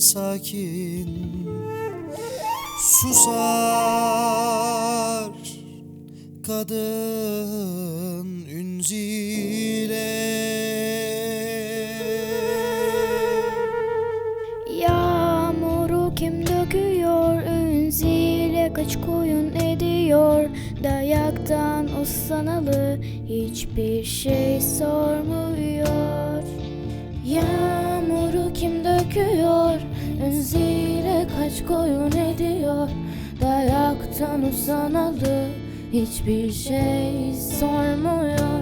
sakin Susar kadın ünzile. Yağmuru kim döküyor? Ünzile kaç koyun ediyor? Dayaktan uslanalı Hiçbir şey sormuyor Ünzile kaç koyun ediyor? Dayaktan uslanalı Hiçbir şey sormuyor.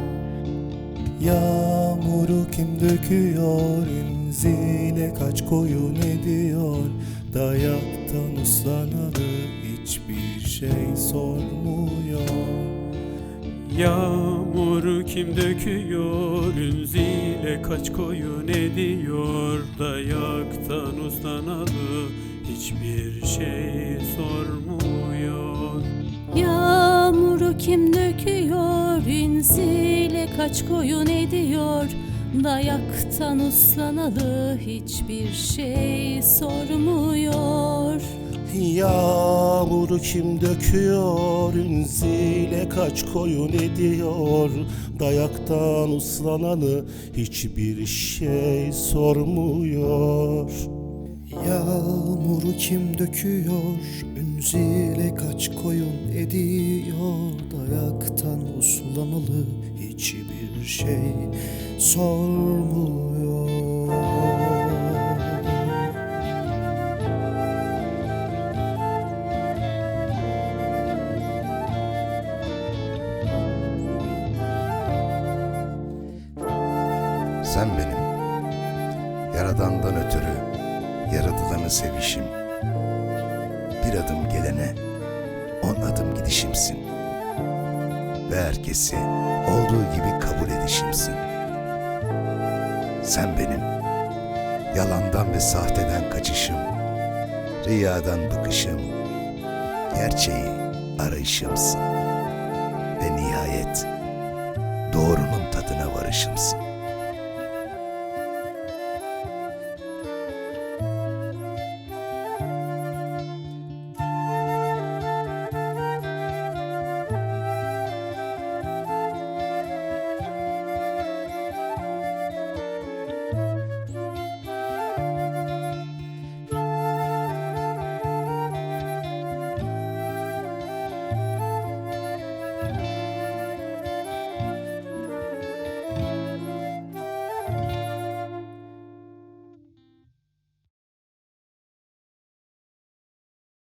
Yağmuru kim döküyor? İnzile kaç koyun ediyor? Dayaktan uslanalı hiçbir şey sormuyor. Yağmuru kim döküyor? Ünzile kaç koyun ediyor? Dayaktan uslanalı Hiçbir şey sormuyor. Yağmuru kim döküyor? İnzile kaç koyun ediyor? Dayaktan uslanalı hiçbir şey sormuyor. Yağmuru kim döküyor? Ünzile kaç koyun ediyor? Dayaktan uslananı hiçbir şey sormuyor Yağmuru kim döküyor? Ünzile kaç koyun ediyor? Dayaktan uslanalı hiçbir şey sormuyor. Sen benim Yaradandan ötürü Yaratılanı sevişim. Bir adım gelene On adım gidişimsin. Ve herkesi Olduğu gibi kabul edişimsin. Sen benim Yalandan ve sahteden kaçışım Riyadan bıkışım Gerçeği arayışımsın. Ve nihayet Doğrunun tadına varışımsın